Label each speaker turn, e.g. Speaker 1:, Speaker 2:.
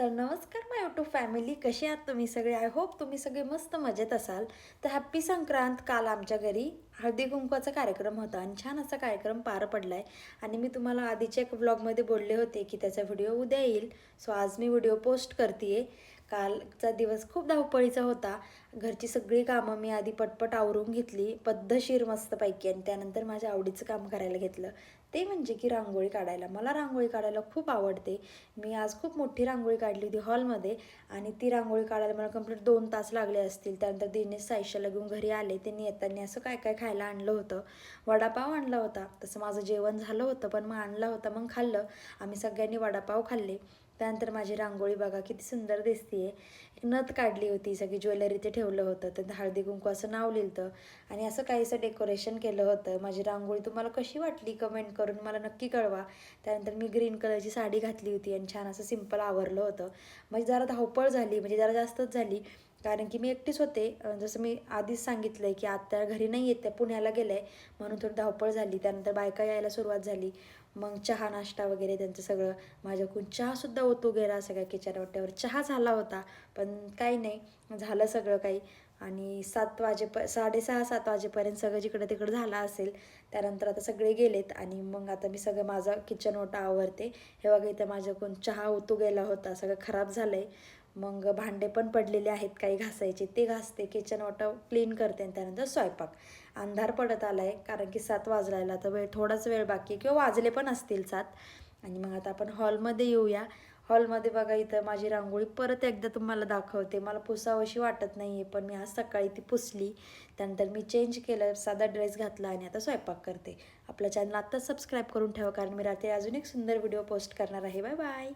Speaker 1: तर नमस्कार माय YouTube family कशी आहात तुम्ही सगळे? आय होप तुम्ही सगळे मस्त मजेत असाल. तर हॅप्पी संक्रांत. काल आमच्या घरी हळदी कुंकवाचा कार्यक्रम होता आणि छान असा कार्यक्रम पार पडला आहे आणि मी तुम्हाला आधीच्या एक व्लॉगमध्ये बोलले होते की त्याचा व्हिडिओ उद्या येईल. सो आज मी व्हिडिओ पोस्ट करते कालचा दिवस खूप धावपळीचा होता. घरची सगळी कामं मी आधी पटपट आवरून घेतली पद्धतशीर मस्तपैकी आणि त्यानंतर माझ्या आवडीचं काम करायला घेतलं. ते म्हणजे की रांगोळी काढायला. मला रांगोळी काढायला खूप आवडते. मी आज खूप मोठी रांगोळी काढली होती हॉलमध्ये आणि ती रांगोळी काढायला मला कंप्लीट दोन तास लागले असतील. त्यानंतर दिनेश साईशाला घेऊन घरी आले. त्यांनी येताना असं काय काय खायला आणलं होतं? वडापाव आणला होता. तसं माझं जेवण झालं होतं पण मग आणला होता मग खाल्लं. आम्ही सगळ्यांनी वडापाव खाल्ले. त्यानंतर माझी रांगोळी बघा किती सुंदर दिसतीये. नथ काढली होती सगळी ज्वेलरी ते ठेवलं होतं त्यात हळदी कुंकू असं नाव लिहिलं आणि असं काहीसं डेकोरेशन केलं होतं. माझी रांगोळी तुम्हाला कशी वाटली कमेंट करून मला नक्की कळवा. त्यानंतर मी ग्रीन कलरची साडी घातली होती आणि छान असं सिंपल आवरलं होतं. म्हणजे जरा धावपळ झाली म्हणजे जरा जास्तच झाली. कारण की मी एकटीच होते. जसं मी आधीच सांगितलं आहे की आत्या घरी नाही येत त्या पुण्याला गेलं आहे म्हणून थोडी धावपळ झाली. त्यानंतर बायका यायला सुरुवात झाली. मग चहा नाश्ता वगैरे त्यांचं सगळं. माझ्याकडून चहासुद्धा होतो गेला सगळ्या किचन वाट्यावर चहा झाला होता पण काही नाही. झालं सगळं काही. आणि सात वाजेप साडेसहा सात वाजेपर्यंत सगळं जिकडं तिकडं झालं असेल त्यानंतर आता सगळे गेलेत आणि मग आता मी सगळं माझा किचन ओटा आवरते. हे बघा इथं माझ्याकडून चहा ओतू गेला होता सगळं खराब झालं आहे मग भांडे पण पडलेले आहेत काही घासायचे ते घासते किचन ओटा क्लीन करते आणि त्यानंतर स्वयंपाक. अंधार पडत आला आहे कारण की सात वाजलायला तर वेळ थोडाच वेळ बाकी किंवा वाजले पण असतील सात. आणि मग आता आपण हॉलमध्ये येऊया. हॉलमध्ये बघा इथं माझी रांगोळी परत एकदा तुम्हाला दाखवते. मला पुसावशी वाटत नाही आहे पण मी आज सकाळी ती पुसली. त्यानंतर मी चेंज केलं साधा ड्रेस घातला आणि आता स्वयंपाक करते. आपल्या चॅनल आत्ताच सबस्क्राईब करून ठेवा कारण मी रात्री अजून एक सुंदर व्हिडिओ पोस्ट करणार आहे. Bye bye